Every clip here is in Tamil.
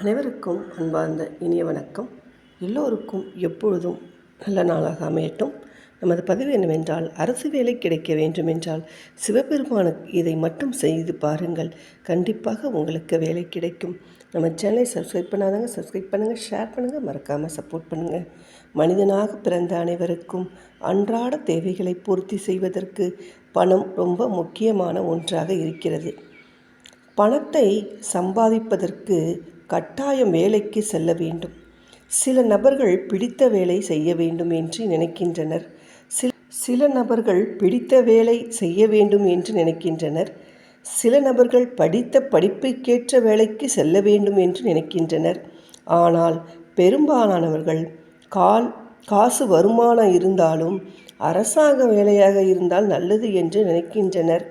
அனைவருக்கும் அன்பார்ந்த இனிய வணக்கம். எல்லோருக்கும் எப்பொழுதும் நல்ல நாளாக அமையட்டும். நமது பதிவு என்னவென்றால் அரசு வேலை கிடைக்க வேண்டுமென்றால் சிவபெருமானுக்கு இதை மட்டும் செய்து பாருங்கள். கண்டிப்பாக உங்களுக்கு வேலை கிடைக்கும். நம்ம சேனலை சப்ஸ்கிரைப் பண்ணாதாங்க சப்ஸ்கிரைப் பண்ணுங்கள் ஷேர் பண்ணுங்கள் மறக்காமல் சப்போர்ட் பண்ணுங்கள் மனிதனாக பிறந்த அனைவருக்கும் அன்றாட தேவைகளை பூர்த்தி செய்வதற்கு பணம் ரொம்ப முக்கியமான ஒன்றாக இருக்கிறது. பணத்தை சம்பாதிப்பதற்கு கட்டாயம் வேலைக்கு செல்ல வேண்டும். சில நபர்கள் பிடித்த வேலை செய்ய வேண்டும் என்று நினைக்கின்றனர். சில சில நபர்கள் பிடித்த வேலை செய்ய வேண்டும் என்று நினைக்கின்றனர். சில நபர்கள் படித்த படிப்புக்கேற்ற வேலைக்கு செல்ல வேண்டும் என்று நினைக்கின்றனர். ஆனால் பெரும்பாலானவர்கள் கால் காசு வருமானம் இருந்தாலும் அரசாங்க வேலையாக இருந்தால் நல்லது என்று நினைக்கின்றனர்.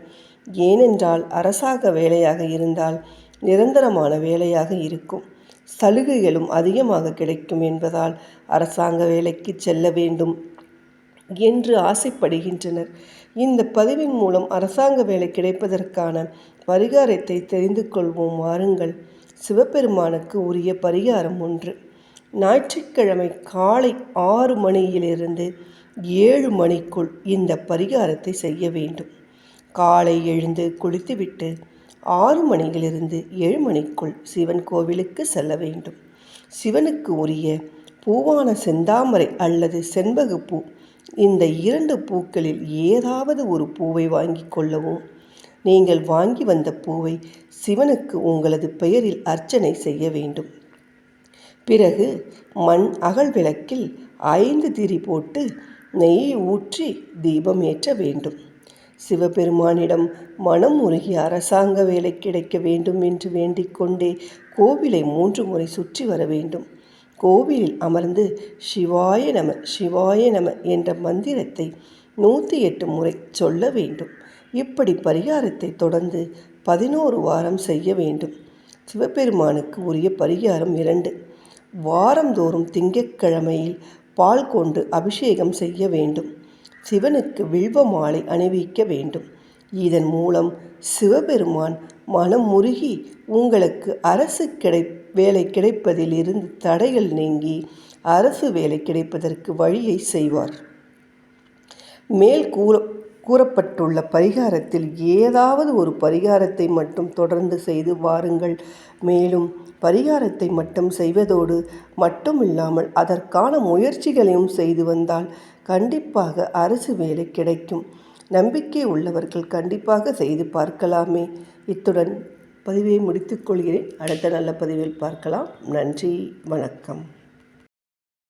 ஏனென்றால் அரசாங்க வேலையாக இருந்தால் நிரந்தரமான வேலையாக இருக்கும். சலுகைகளும் அதிகமாக கிடைக்கும் என்பதால் அரசாங்க வேலைக்கு செல்ல வேண்டும் என்று ஆசைப்படுகின்றனர். இந்த பதிவின் மூலம் அரசாங்க வேலை கிடைப்பதற்கான பரிகாரத்தை தெரிந்து கொள்வோம். வாருங்கள். சிவபெருமானுக்கு உரிய பரிகாரம் ஒன்று. ஞாயிற்றுக்கிழமை காலை ஆறு மணியிலிருந்து ஏழு மணிக்குள் இந்த பரிகாரத்தை செய்ய வேண்டும். காலை எழுந்து குளித்துவிட்டு ஆறு மணியிலிருந்து ஏழு மணிக்குள் சிவன் கோவிலுக்கு செல்ல வேண்டும். சிவனுக்கு உரிய பூவான செந்தாமரை அல்லது செண்பகப்பூ இந்த இரண்டு பூக்களில் ஏதாவது ஒரு பூவை வாங்கி கொள்ளவும். நீங்கள் வாங்கி வந்த பூவை சிவனுக்கு உங்களது பெயரில் அர்ச்சனை செய்ய வேண்டும். பிறகு மண் அகல் விளக்கில் ஐந்து திரி போட்டு நெய் ஊற்றி தீபம் ஏற்ற வேண்டும். சிவபெருமானிடம் மனம் உருகி அரசாங்க வேலை கிடைக்க வேண்டும் என்று வேண்டிக்கொண்டே கோவிலை மூன்று முறை சுற்றி வர வேண்டும். கோவிலில் அமர்ந்து சிவாய நம சிவாய நம என்ற மந்திரத்தை நூற்றி எட்டு முறை சொல்ல வேண்டும். இப்படி பரிகாரத்தை தொடர்ந்து பதினோரு வாரம் செய்ய வேண்டும். சிவபெருமானுக்கு உரிய பரிகாரம் இரண்டு. வாரந்தோறும் திங்கட்கிழமையில் பால் கொண்டு அபிஷேகம் செய்ய வேண்டும். சிவனுக்கு வில்வ மாலை அணிவிக்க வேண்டும். இதன் மூலம் சிவபெருமான் மனம் முருகி உங்களுக்கு அரசு கிடை வேலை கிடைப்பதில் இருந்து தடைகள் நீங்கி அரசு வேலை கிடைப்பதற்கு வழியை செய்வார். மேல் கூற கூறப்பட்டுள்ள பரிகாரத்தில் ஏதாவது ஒரு பரிகாரத்தை மட்டும் தொடர்ந்து செய்து வாருங்கள். மேலும் பரிகாரத்தை மட்டும் செய்வதோடு மட்டுமில்லாமல் அதற்கான முயற்சிகளையும் செய்து வந்தால் கண்டிப்பாக அரசு வேலை கிடைக்கும். நம்பிக்கை உள்ளவர்கள் கண்டிப்பாக செய்து பார்க்கலாமே. இத்துடன் பதிவை முடித்துக்கொள்கிறேன் அடுத்த நல்ல பதிவில் பார்க்கலாம். நன்றி. வணக்கம்.